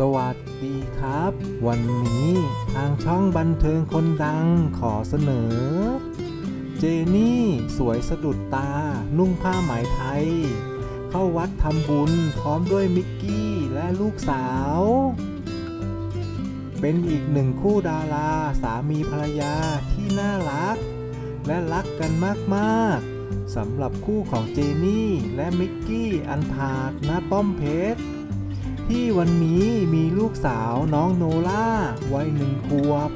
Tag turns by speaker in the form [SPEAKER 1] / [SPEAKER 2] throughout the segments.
[SPEAKER 1] สวัสดีครับ วันนี้ทางช่องบันเทิงคนดังขอเสนอ เจนี่สวยสะดุดตา นุ่งผ้าไหมไทย เข้าวัดทำบุญพร้อมด้วยมิกกี้และลูกสาว เป็นอีกหนึ่งคู่ดาราสามีภรรยาที่น่ารัก และรักกันมากๆสำหรับคู่ของเจนี่และมิกกี้อันผาดณป้อมเพชร ที่วันนี้มีลูกสาวน้องโนล่าวัยหนึ่งขวบ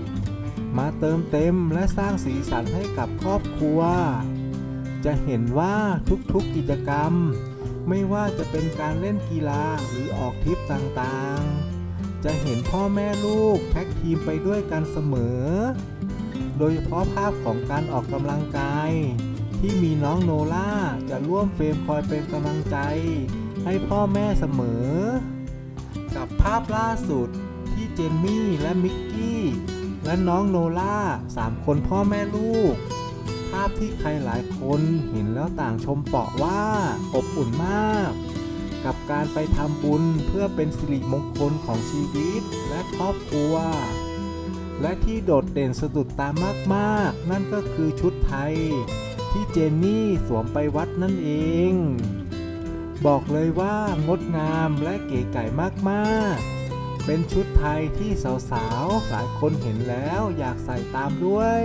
[SPEAKER 1] มาเติมเต็มและสร้างสีสันให้กับครอบครัว จะเห็นว่าทุกๆกิจกรรม ไม่ว่าจะเป็นการเล่นกีฬาหรือออกทริปต่างๆ จะเห็นพ่อแม่ลูกแท็กทีมไปด้วยกันเสมอ โดยเฉพาะภาพของการออกกำลังกาย ที่มีน้องโนล่าจะร่วมเฟรมคอยเป็นกำลังใจ ให้พ่อแม่เสมอ กับภาพล่าสุดที่เจนนี่และมิกกี้และน้องโนล่าสามคนพ่อแม่ลูก ภาพที่ใครหลายคนเห็นแล้วต่างชมเปาะว่าอบอุ่นมาก กับการไปทำบุญเพื่อเป็นสิริมงคลของชีวิตและครอบครัว และที่โดดเด่นสะดุดตามากๆ นั่นก็คือชุดไทย ที่เจนนี่สวมไปวัดนั่นเอง บอกเลยว่างดงามและเก๋ไก่มากๆ เป็นชุดไทยที่สาวๆ หลายคนเห็นแล้วอยากใส่ตามด้วย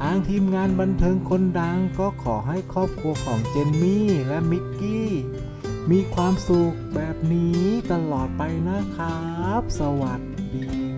[SPEAKER 1] ทางทีมงานบันเทิงคนดังก็ขอให้ครอบครัวของเจนนี่และมิกกี้ มีความสุขแบบนี้ตลอดไปนะครับ สวัสดี